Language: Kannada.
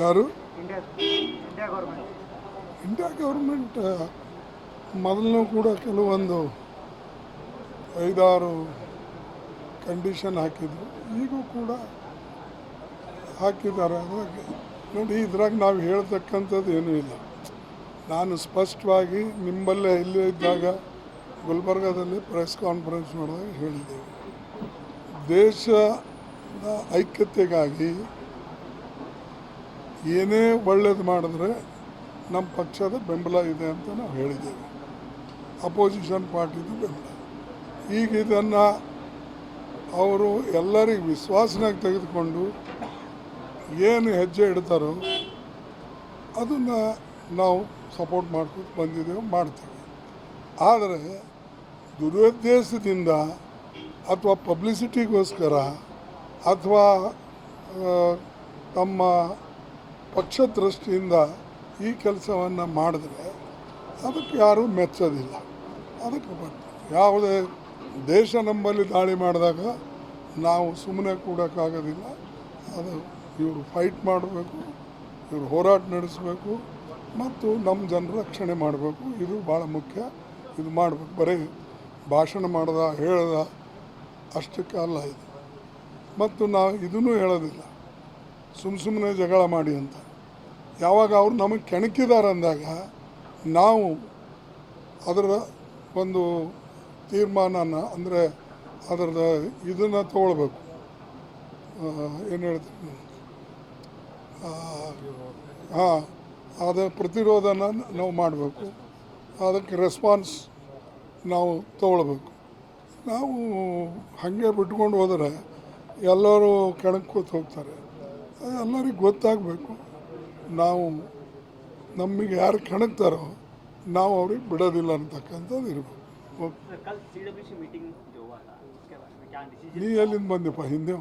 ಯಾರು ಇಂಡಿಯಾ ಇಂಡಿಯಾ ಗೌರ್ಮೆಂಟ್ ಮೊದಲನೂ ಮೊದಲು ಕೂಡ ಕೆಲವೊಂದು ಐದಾರು ಕಂಡೀಷನ್ ಹಾಕಿದ್ರು. ಈಗೂ ಕೂಡ ಹಾಕಿದ್ದಾರೆ. ಅದಕ್ಕೆ ನೋಡಿ ಇದ್ರಾಗ ನಾವು ಹೇಳ್ತಕ್ಕಂಥದ್ದು ಏನೂ ಇಲ್ಲ. ನಾನು ಸ್ಪಷ್ಟವಾಗಿ ನಿಮ್ಮಲ್ಲೇ ಇಲ್ಲೇ ಇದ್ದಾಗ ಗುಲ್ಬರ್ಗಾದಲ್ಲಿ ಪ್ರೆಸ್ ಕಾನ್ಫರೆನ್ಸ್ ಮಾಡಿದಾಗ ಹೇಳಿದ್ದೇವೆ ದೇಶದ ಐಕ್ಯತೆಗಾಗಿ ಏನೇ ಒಳ್ಳೇದು ಮಾಡಿದ್ರೆ ನಮ್ಮ ಪಕ್ಷದ ಬೆಂಬಲ ಇದೆ ಅಂತ ನಾವು ಹೇಳಿದ್ದೇವೆ. ಅಪೋಸಿಷನ್ ಪಾರ್ಟಿದು ಬೆಂಬಲ. ಈಗ ಇದನ್ನು ಅವರು ಎಲ್ಲರಿಗೂ ವಿಶ್ವಾಸನಾಗಿ ತೆಗೆದುಕೊಂಡು ಏನು ಹೆಜ್ಜೆ ಇಡ್ತಾರೋ ಅದನ್ನು ನಾವು ಸಪೋರ್ಟ್ ಮಾಡ್ಕೊಂಡು ಬಂದಿದ್ದೇವೆ, ಮಾಡ್ತೇವೆ. ಆದರೆ ದುರುದ್ದೇಶದಿಂದ ಅಥವಾ ಪಬ್ಲಿಸಿಟಿಗೋಸ್ಕರ ಅಥವಾ ತಮ್ಮ ಪಕ್ಷ ದೃಷ್ಟಿಯಿಂದ ಈ ಕೆಲಸವನ್ನು ಮಾಡಿದ್ರೆ ಅದಕ್ಕೆ ಯಾರೂ ಮೆಚ್ಚೋದಿಲ್ಲ. ಅದಕ್ಕೆ ಬರ್ತದೆ ಯಾವುದೇ ದೇಶ ನಮ್ಮಲ್ಲಿ ದಾಳಿ ಮಾಡಿದಾಗ ನಾವು ಸುಮ್ಮನೆ ಕೂಡೋಕ್ಕಾಗೋದಿಲ್ಲ. ಅದು ಇವರು ಫೈಟ್ ಮಾಡಬೇಕು, ಇವರು ಹೋರಾಟ ನಡೆಸಬೇಕು ಮತ್ತು ನಮ್ಮ ಜನರ ರಕ್ಷಣೆ ಮಾಡಬೇಕು. ಇದು ಭಾಳ ಮುಖ್ಯ. ಇದು ಮಾಡಬೇಕು. ಬರೀ ಭಾಷಣ ಮಾಡ್ದ, ಹೇಳ್ದ ಅಷ್ಟಕ್ಕೆ ಅಲ್ಲ ಇದು. ಮತ್ತು ನಾವು ಇದನ್ನೂ ಹೇಳೋದಿಲ್ಲ. ಸುಮ್ಮ ಸುಮ್ಮನೆ ಜಗಳ ಮಾಡಿ ಅಂತ. ಯಾವಾಗ ಅವ್ರು ನಮಗೆ ಕೆಣಕಿದ್ದಾರೆ ಅಂದಾಗ ನಾವು ಅದರ ಒಂದು ತೀರ್ಮಾನನ ಅಂದರೆ ಅದರದ ಇದನ್ನು ತಗೊಳ್ಬೇಕು. ಏನು ಹೇಳ್ತೀನಿ? ಹಾಂ ಅದರ ಪ್ರತಿರೋಧನ ನಾವು ಮಾಡಬೇಕು. ಅದಕ್ಕೆ ರೆಸ್ಪಾನ್ಸ್ ನಾವು ತಗೊಳ್ಬೇಕು. ನಾವು ಹಾಗೆ ಬಿಟ್ಕೊಂಡು ಹೋದರೆ ಎಲ್ಲರೂ ಕೆಣಕ್ಕೋತ ಹೋಗ್ತಾರೆ. ಅದು ಎಲ್ಲರಿಗೂ ಗೊತ್ತಾಗಬೇಕು. ನಾವು ನಮಗೆ ಯಾರು ಕಣಗ್ತಾರೋ ನಾವು ಅವ್ರಿಗೆ ಬಿಡೋದಿಲ್ಲ ಅಂತಕ್ಕಂಥದ್ದು ಇರ್ಬೋದು. ನೀ ಎಲ್ಲಿಂದ ಬಂದೆಪ್ಪ ಹಿಂದೆ